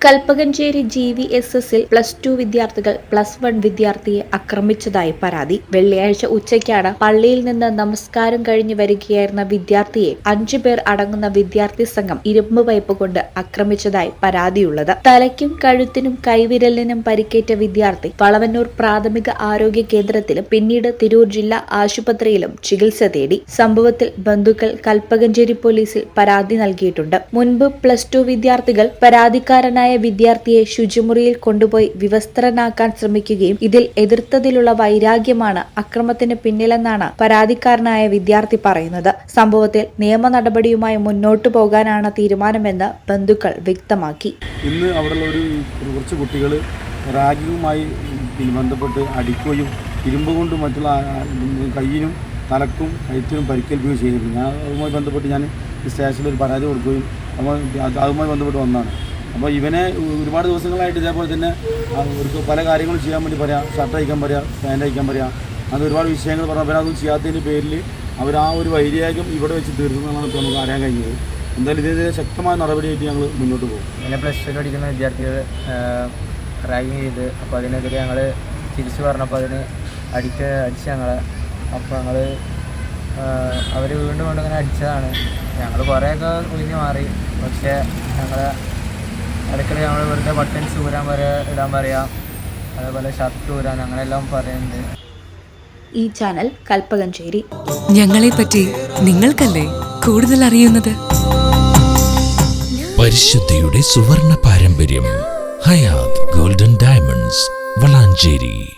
Kalpakanchery G V S എസിൽ plus two വിദ്യാർത്ഥികൾ plus one വിദ്യാർത്ഥിയെ ആക്രമിച്ചതായി പരാതി. വെള്ളിയാഴ്ച ഉച്ചയ്ക്കാണ് പള്ളിയിൽ നിന്ന് നമസ്കാരം കഴിഞ്ഞ് വരികയായിരുന്ന വിദ്യാർത്ഥിയെ അഞ്ചു പേർ അടങ്ങുന്ന വിദ്യാർത്ഥി സംഘം ഇരുമ്പ് പൈപ്പ് കൊണ്ട് ആക്രമിച്ചതായി പരാതിയുള്ളത്. തലയ്ക്കും കഴുത്തിനും കൈവിരലിനും പരിക്കേറ്റ വിദ്യാർത്ഥി വളവന്നൂർ പ്രാഥമിക ആരോഗ്യ കേന്ദ്രത്തിലും പിന്നീട് തിരൂർ ജില്ലാ ആശുപത്രിയിലും ചികിത്സ തേടി. സംഭവത്തിൽ ബന്ധുക്കൾ കൽപ്പകഞ്ചേരി പോലീസിൽ പരാതി നൽകിയിട്ടുണ്ട്. മുൻപ് പ്ലസ് ടു വിദ്യാർത്ഥികൾ പരാതിക്കാരനായ വിദ്യാർത്ഥിയെ ശുചിമുറിയിൽ കൊണ്ടുപോയി വിവസ്ത്രനാക്കാൻ ശ്രമിക്കുകയും ഇതിൽ എതിർത്തതിലുള്ള വൈരാഗ്യമാണ് അക്രമത്തിന് പിന്നിലെന്നാണ് പരാതിക്കാരനായ വിദ്യാർത്ഥി പറയുന്നത്. സംഭവത്തിൽ നിയമ നടപടിയുമായി മുന്നോട്ടു പോകാനാണ് തീരുമാനമെന്ന് ബന്ധുക്കൾ വ്യക്തമാക്കി. ഇന്ന് അവിടെയുള്ള ഒരു കുറച്ച് കുട്ടികൾ റാഗിങ്ങുമായി ബന്ധപ്പെട്ട് അടിക്കുകയും ഇരുമ്പ് കൊണ്ട് മറ്റുള്ള കയ്യിനും തലക്കും കയറ്റിനും പരിക്കേൽക്കുകയും ചെയ്തിട്ടുണ്ട് ഞാൻ അതുമായി ബന്ധപ്പെട്ട് ഞാൻ സ്റ്റേഷനിൽ ഒരു പരാതി കൊടുക്കുകയും അതുമായി ബന്ധപ്പെട്ട് വന്നതാണ്. അപ്പോൾ ഇവനെ ഒരുപാട് ദിവസങ്ങളായിട്ട് ഇതേപോലെ തന്നെ അവർക്ക് പല കാര്യങ്ങളും ചെയ്യാൻ വേണ്ടി പറയാം. ഷർട്ട് അയക്കാൻ പറയാം പാന്റ് അയക്കാൻ പറയാം. അത് ഒരുപാട് വിഷയങ്ങൾ പറഞ്ഞാൽ അവരതൊന്നും ചെയ്യാത്തതിന്റെ പേരിൽ അവർ ആ ഒരു വൈരാഗ്യം ഇവിടെ വെച്ച് തീർക്കുന്നതാണ് ഇപ്പോൾ നമുക്ക് അറിയാൻ കഴിഞ്ഞത്. എന്തായാലും ഇതിനെതിരെ ശക്തമായ നടപടിയായിട്ട് ഞങ്ങൾ മുന്നോട്ട് പോകും. പിന്നെ പ്ലസ് ടു പഠിക്കുന്ന വിദ്യാർത്ഥികൾ റാഗിങ് ചെയ്ത് അപ്പോൾ അതിനെതിരെ ഞങ്ങൾ തിരിച്ചു പറഞ്ഞപ്പോൾ അതിന് അടിക്ക അടിച്ച് ഞങ്ങളെ. അപ്പോൾ ഞങ്ങൾ അവർ വീണ്ടും വീണ്ടും ഇങ്ങനെ അടിച്ചതാണ്. ഞങ്ങൾ കുറേയൊക്കെ കുഞ്ഞ് മാറി. പക്ഷേ ഞങ്ങൾ ഇടയ്ക്കിടെ നമ്മൾ വെറുതെ ബട്ടൺസ് ഊരാൻ വരെ ഇടാൻ പറയാം. അതേപോലെ ഷർട്ട് ഊരാൻ അങ്ങനെയെല്ലാം പറയുന്നുണ്ട് ഈ ചാനൽ കൽപ്പകഞ്ചേരി. ഞങ്ങളെ പറ്റി നിങ്ങൾക്കല്ലേ കൂടുതൽ അറിയുന്നത്? പരിശുദ്ധിയുടെ സുവർണ പാരമ്പര്യം ഹയാത് ഗോൾഡൻ ഡയമണ്ട്സ് വളാഞ്ചേരി.